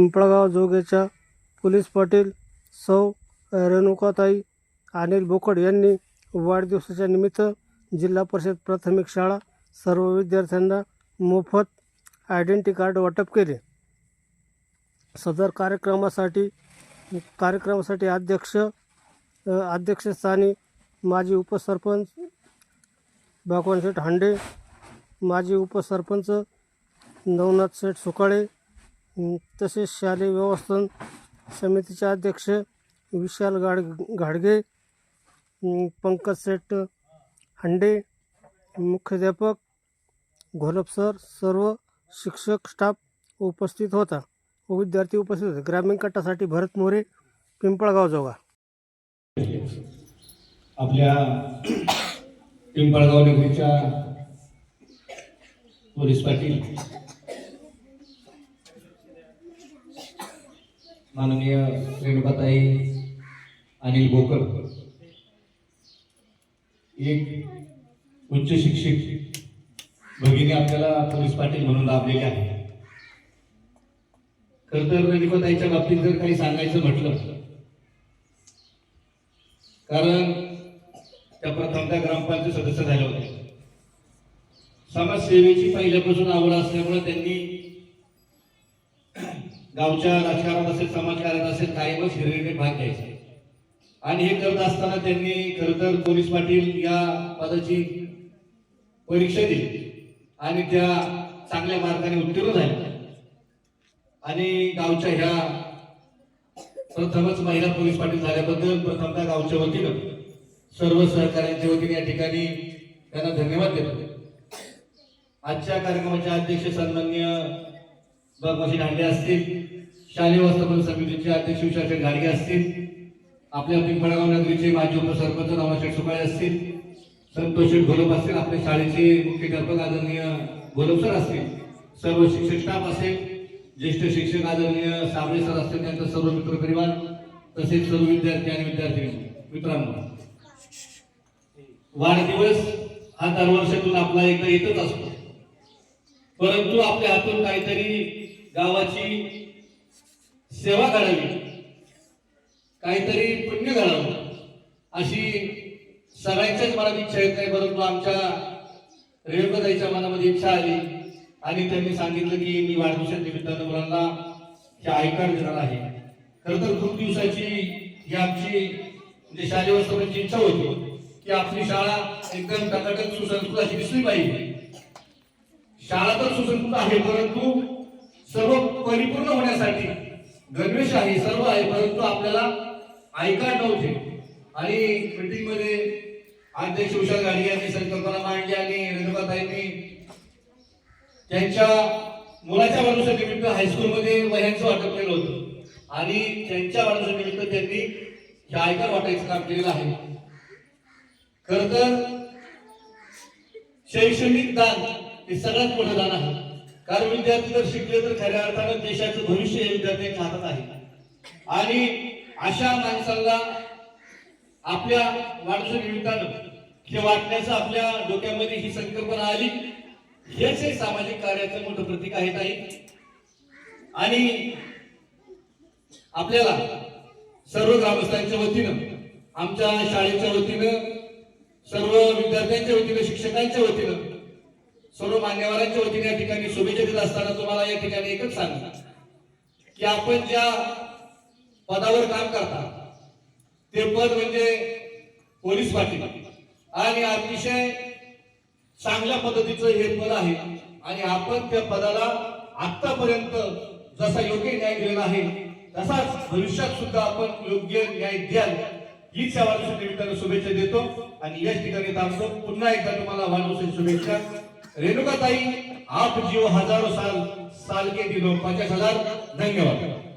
Pimpalgaon जोगेच्या police Patil सौ रेणुकाताई अनिल बोकड यांनी वाढदिवसाच्या निमित्त जिल्हा परिषद प्राथमिक शाळा सर्व विद्यार्थ्यांना मोफत आयडेंटी कार्ड वाटप केले. सदर कार्यक्रमासाठी कार्यक्रमासाठी अध्यक्ष अध्यक्षस्थानी माजी उपसरपंच भगवान शेठ हांडे माजी उपसरपंच नवनाथ शेठ सुकाळे तसेच शालेय व्यवस्थापन समितीचे अध्यक्ष विशाल गाड घाडगे पंकज सेट हांडे मुख्याध्यापक घोलप सर सर्व शिक्षक स्टाफ उपस्थित होता. व विद्यार्थी उपस्थित होते. ग्रामीण गटासाठी भरत मोरे पिंपळगाव जोगा. आपल्या पिंपळगाव नगरीच्या पोलीस पाटील माननीय रेणुकाताई अनिल बोकर एक उच्च शिक्षित भगिनी आपल्याला पोलीस पाटील म्हणून लाभलेले आहे खर तर रेणुकाताईच्या बाबतीत जर काही सांगायचं म्हटलं कारण त्या प्रथमतः ग्रामपंचायत सदस्य झाल्या होत्या. समाजसेवेची पहिल्यापासून आवड असल्यामुळे त्यांनी गावच्या राजकारणात असेल समाजकारणात असेल कायमच हिरवीने भाग घ्यायचे. आणि हे करत असताना त्यांनी खर तर पोलीस पाटील या पदाची परीक्षा दिली. आणि त्या चांगल्या मार्गाने उत्तीर्ण झाल्या आणि गावच्या ह्या प्रथमच महिला पोलीस पाटील झाल्याबद्दल प्रथमतः गावच्या वतीनं सर्व सहकाऱ्यांच्या वतीने या ठिकाणी त्यांना धन्यवाद देतो. आजच्या कार्यक्रमाचे अध्यक्ष सन्मान्य बगमशी दांडे असतील शालेय व्यवस्थापन समितीचे अध्यक्ष विशाल घाडगे असतील आपल्या पिंपळगाव नगरीचे माजी उपसरपंच रामाशेठ सुकाळे असतील संतोष घोलप असतील आपल्या शाळेचे मुख्याध्यापक आदरणीय घोलप सर असतील सर्व शिक्षक स्टाफ असेल ज्येष्ठ शिक्षक आदरणीय साबळे सर असतील त्यांचा सर्व मित्रपरिवार तसेच सर्व विद्यार्थी आणि विद्यार्थी मित्रांनो. वाढदिवस हा दरवर्षातून आपला एकदा येतच असतो. परंतु आपल्या हातून काहीतरी गावाची सेवा करावी. काहीतरी पुण्य घडावं. अशी सगळ्यांच्याच मनात इच्छा येत नाही परंतु आमच्या रेणुकाताईच्या मनामध्ये इच्छा आली. आणि त्यांनी सांगितलं की मी वाढदिवसा निमित्तानं मुलांना हे आयकार देणार आहे. खरं तर खूप दिवसाची ही आमची म्हणजे शालेय व्यवस्थापनाची इच्छा होती की आपली शाळा एकदम टकाटक सुसंस्कृत अशी दिसली पाहिजे. शाळा तर सुसंस्कृत आहे परंतु सर्व परिपूर्ण होण्यासाठी गणवेश आहे सर्व आहे परंतु आपल्याला आय नव्हते. आणि मीटिंगमध्ये अध्यक्ष उषा गाडी यांनी संकल्पना मांडली आणि रेणुकाताईंनी त्यांच्या मुलाच्या वाढदिवसानिमित्त हायस्कूलमध्ये वह्यांचं वाटप केलं होतं. आणि त्यांच्या वाढदिवसानिमित्त त्यांनी हे आयकर वाटायचं काम केलेलं आहे. खर तर शैक्षणिक दान हे सगळ्यात मोठं दान आहे. कारण विद्यार्थी जर शिकले तर खऱ्या अर्थानं देशाचं भविष्य हे विद्यार्थ्यांच्या हातात आहे. आणि अशा माणसांना आपल्या वाढदिवसा निमित्तानं हे वाटण्याचं आपल्या डोक्यामध्ये ही संकल्पना आली हेच हे सामाजिक कार्याचं मोठं प्रतीक आहे ताई. आणि आपल्याला सर्व ग्रामस्थांच्या वतीनं आमच्या शाळेच्या वतीनं सर्व विद्यार्थ्यांच्या वतीनं शिक्षकांच्या वतीनं सर्व मान्यवरांच्या वतीने या ठिकाणी शुभेच्छा देत असताना तुम्हाला या ठिकाणी एकच सांगणार की आपण ज्या पदावर काम करता ते पद म्हणजे पोलीस पाटील. आणि अतिशय चांगल्या पद्धतीचं हे पद आहे. आणि आपण त्या पदाला आतापर्यंत जसा योग्य न्याय दिलेला आहे तसाच भविष्यात सुद्धा आपण योग्य न्याय द्याल हीच या वाढदिवसा निमित्तानं शुभेच्छा देतो. आणि याच ठिकाणी थांबतो. पुन्हा एकदा तुम्हाला वाढदिवसाची शुभेच्छा. रेणुकाताई आप जीव हजारो साल साल के दिलो पचास हजार धन्यवाद.